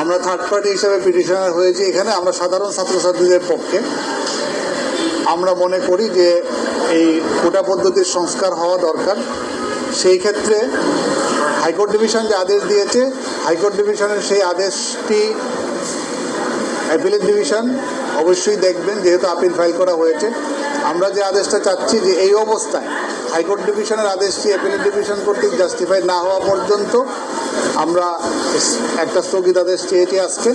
আমরা third party হিসেবে petitioner হয়েছি এখানে, আমরা সাধারণ ছাত্রছাত্রীদের পক্ষে। আমরা মনে করি যে এই কোটা পদ্ধতির সংস্কার হওয়া দরকার। সেই ক্ষেত্রে হাইকোর্ট ডিভিশন যে আদেশ দিয়েছে, হাইকোর্ট ডিভিশনের সেই আদেশটি অ্যাপিলেট ডিভিশন অবশ্যই দেখবেন, যেহেতু আপিল ফাইল করা হয়েছে। আমরা যে আদেশটা চাচ্ছি যে এই অবস্থায় হাইকোর্ট ডিভিশনের আদেশটি অ্যাপিলেট ডিভিশন কর্তৃক জাস্টিফাই না হওয়া পর্যন্ত আমরা একটা স্থগিতাদেশ চেয়েছি আজকে?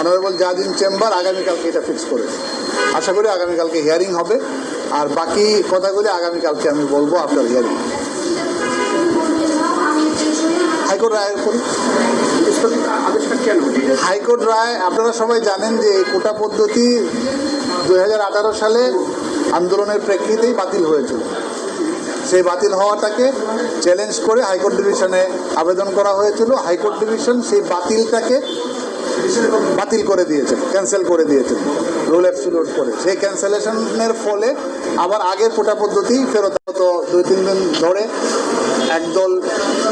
অনারেবল জাজ ইন চেম্বার আগামীকালকে এটা ফিক্স করে আশা করি আগামীকালকে হিয়ারিং হবে। আর বাকি কথাগুলি আগামীকালকে আমি বলব আপনার হিয়ারিং হাইকোর্ট রায়ের কেন হাইকোর্ট রায় আপনারা সবাই জানেন যে এই কোটা পদ্ধতি দু হাজার আঠারো সালে আন্দোলনের প্রেক্ষিতেই বাতিল হয়েছিল সেই বাতিল হওয়াটাকে চ্যালেঞ্জ করে হাইকোর্ট ডিভিশনে আবেদন করা হয়েছিল। হাইকোর্ট ডিভিশন সেই বাতিলটাকে বাতিল করে দিয়েছে ক্যান্সেল করে দিয়েছে রুল অ্যাবসিলিউট করে। সেই ক্যান্সেলেশনের ফলে আবার আগের কোটা পদ্ধতি ফেরত দুই, তিন দিন ধরে একদল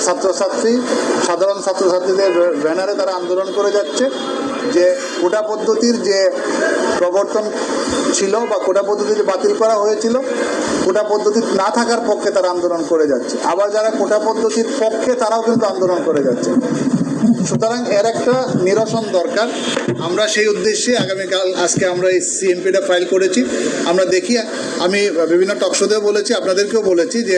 ছাত্রছাত্রী, সাধারণ ছাত্রছাত্রীদের ব্যানারে তারা আন্দোলন করে যাচ্ছে যে কোটা পদ্ধতির যে প্রবর্তন ছিল বা কোটা পদ্ধতি যে বাতিল করা হয়েছিল, কোটা পদ্ধতি না থাকার পক্ষে তারা আন্দোলন করে যাচ্ছে। আবার যারা কোটা পদ্ধতির পক্ষে তারাও কিন্তু আন্দোলন করে যাচ্ছে। সুতরাং এর একটা নিরসন দরকার। আমরা সেই উদ্দেশ্যে আগামীকাল আজকে আমরা এই সিএমপিটা ফাইল করেছি। আমরা দেখি, আমি বিভিন্ন টকশোতেও বলেছি, আপনাদেরকেও বলেছি যে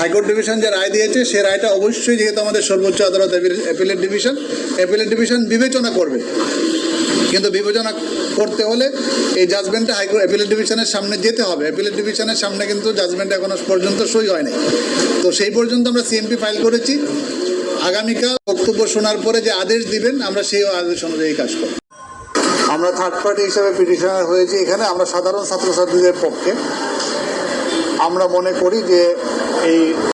হাইকোর্ট ডিভিশন যে রায় দিয়েছে, সে রায়টা অবশ্যই যেহেতু আমাদের সর্বোচ্চ আদালত অ্যাপিলেট ডিভিশন অ্যাপিলেট ডিভিশন বিবেচনা করবে। কিন্তু বিবেচনা করতে হলে এই জাজমেন্টটা হাইকোর্ট অ্যাপিলেট ডিভিশনের সামনে যেতে হবে। অ্যাপিলেট ডিভিশনের সামনে কিন্তু জাজমেন্ট এখনও পর্যন্ত সই হয় নাই তো সেই পর্যন্ত আমরা সিএমপি ফাইল করেছি। আগামীকাল বক্তব্য শোনার পরে যে আদেশ দিবেন, আমরা সেই আদেশ অনুযায়ী কাজ করব। আমরা থার্ড পার্টি হিসেবে পিটিশনার হয়েছি এখানে, আমরা সাধারণ ছাত্রছাত্রীদের পক্ষে। আমরা মনে করি যে এই